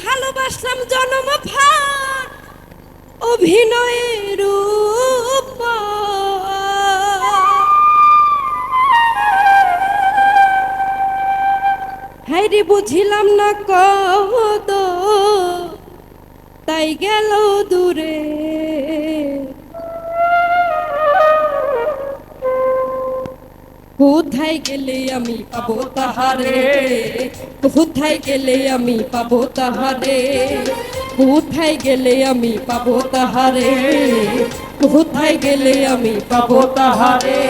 ভালোবাসলাম জনম অভিনয়ের হাইরে বুঝিলাম না কত তাই গেল দূরে। কোথায় গেলে আমি পাবো তাহারে কোথায় গেলে আমি পাবো তাহারে কোথায় গেলে আমি পাবো তাহারে কোথায় গেলে আমি পাবো তাহারে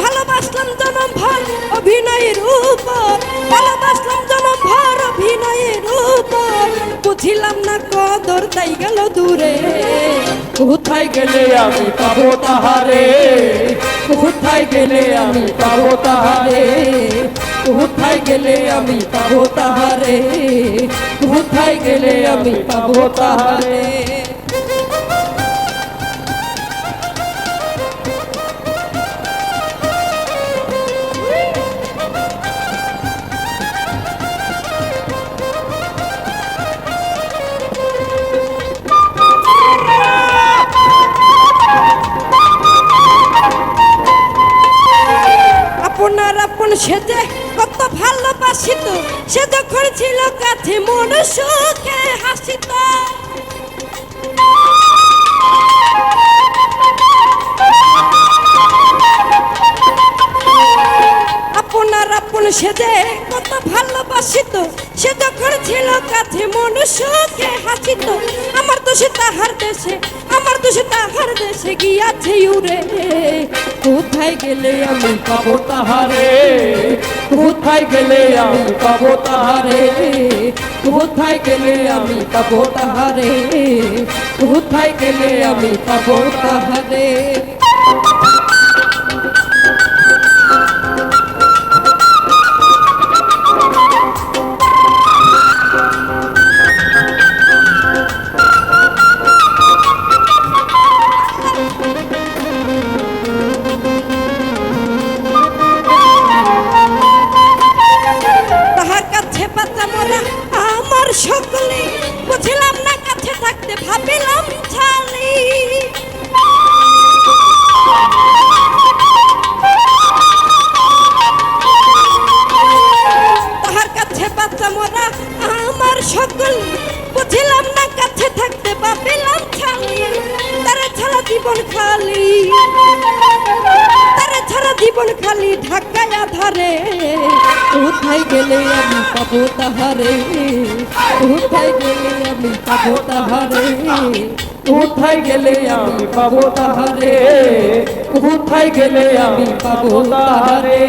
ভালোবাসলাম জনম ভর অভিনয়ের উপর। ভালোবাসলাম জনম ভর অভিনয়ের উপর। বুঝিলাম না কদর, তাই গেল দূরে। কোথায় গেলে আমি পাবো তাহারে? কোথায় গেলে আমি পাবো তাহারে? কোথায় গেলে আমি পাবো তাহারে? কোথায় গেলে আমি পাবো তাহারে? আপনার আপন সেজে কত ভালোবাসিত সে যখন ছিল কাছে মন সুখে হাসিত। সে যখন ছিল কাছে মন সুখে হাসিত। আমার সে তাহার দেশে, আমার সে তাহার দেশে গিয়াছে উড়ে। কোথায় গেলে আমি পাবো তাহারে? কোথায় গেলে আমি পাবো তাহারে? কোথায় গেলে আমি পাবো তাহারে? কোথায় গেলে আমি পাবো তাহার? জীবন খালি। তারে ছাড়া জীবন খালি ঢাকায় আধারে। কোথায় গেলে আমি পাবো তাহারে? কোথায় গেলে আমি পাবো তাহারে? কোথায় গেলে আমি পাবো তাহারে? কোথায় গেলে আমি পাবো তাহারে?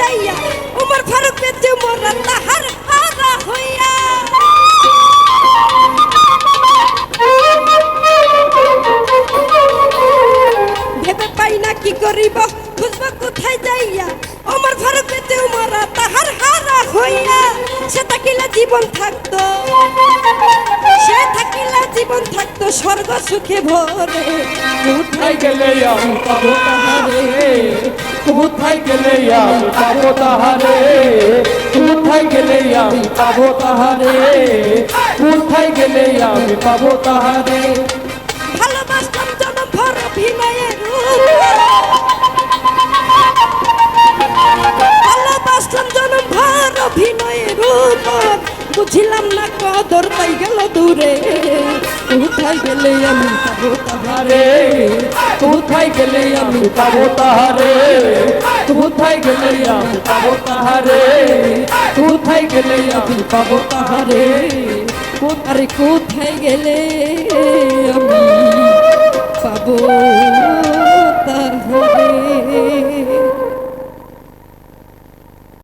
যাইয়া উমর ফারুক বেঁচে মোরা তাহার হারা হইয়া। ভেবে পাই না কি করিব, খুঁজবা কোথায় যাইয়া। উমর ফারুক বেঁচে মোরা তাহার হারা হইয়া, সে থাকিলে জীবন থাকতো। সে থাকিলে জীবন থাকতো স্বর্গ সুখে ভরে। কোথায় গেলে আমি পাবো তাহারে? কোথায় গেলে আমি পাবো তাহারে? কোথায় গেলে আমি পাবো তাহারে? কোথায় গেলে আমি পাবো তাহারে? ভালোবাসতাম জনম ভর অভিনয়ের ভালোবাসতাম জনম অভিনয়ের রূপ। বুঝিলাম না কদর পাই গেল দূরে। কোথায় গেলে আমি পাবো তাহারে? কোথায় গেলে আমি পাবো তাহারে? কোথায় গেলে আমি পাবো তাহারে? কোথায় গেলে আমি পাবো তাহারে? আরে কোথায় গেলে আমি পাবো?